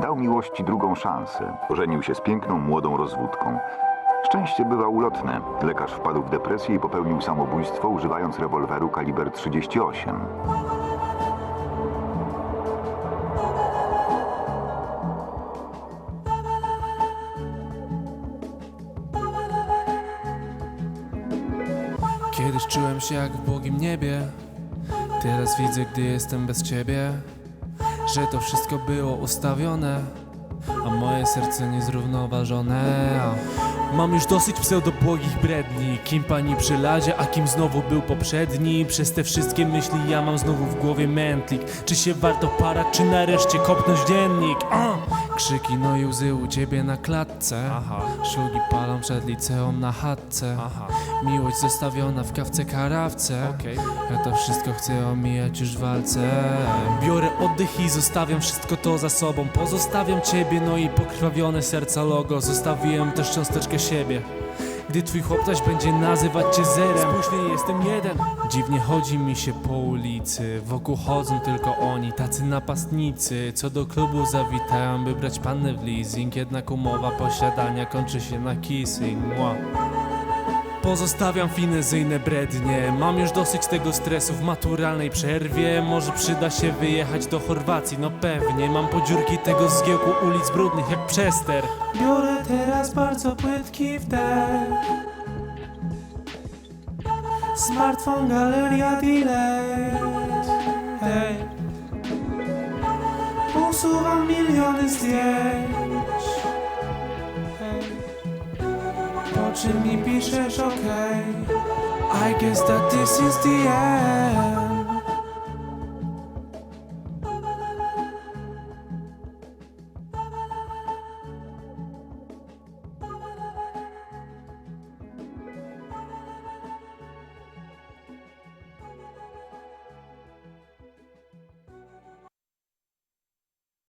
dał miłości drugą szansę. Ożenił się z piękną, młodą rozwódką. Szczęście bywa ulotne. Lekarz wpadł w depresję i popełnił samobójstwo, używając rewolweru kaliber 38. Kiedyś czułem się jak w błogim niebie Teraz widzę, gdy jestem bez ciebie Że to wszystko było ustawione A moje serce niezrównoważone Mam już dosyć pseudobłogich bredni. Kim pani przy ladzie, a kim znowu był poprzedni? Przez te wszystkie myśli ja mam znowu w głowie mętlik. Czy się warto parać, czy nareszcie kopnąć dziennik? A! Krzyki no i łzy u ciebie na klatce. Szlugi palą przed liceum na chatce. Miłość zostawiona w kawce karawce. Ja to wszystko chcę omijać już w walce. Biorę oddech i zostawiam wszystko to za sobą. Pozostawiam ciebie, no i pokrwawione serca logo. Zostawiłem też cząsteczkę siebie. Gdy twój chłopcaś będzie nazywać cię zerem nie jestem jeden. Dziwnie chodzi mi się po ulicy Wokół chodzą tylko oni, tacy napastnicy. Co do klubu zawitają, by brać pannę w leasing Jednak umowa posiadania kończy się na kissing Mua. Pozostawiam finezyjne brednie. Mam już dosyć tego stresu w maturalnej przerwie. Może przyda się wyjechać do Chorwacji, no pewnie. Mam podziurki tego zgiełku ulic brudnych jak przester. Biorę teraz bardzo płytki wdech Smartfon, galeria, delay Hej Usuwam miliony zdjęć po czym mi piszesz ok I guess that this is the end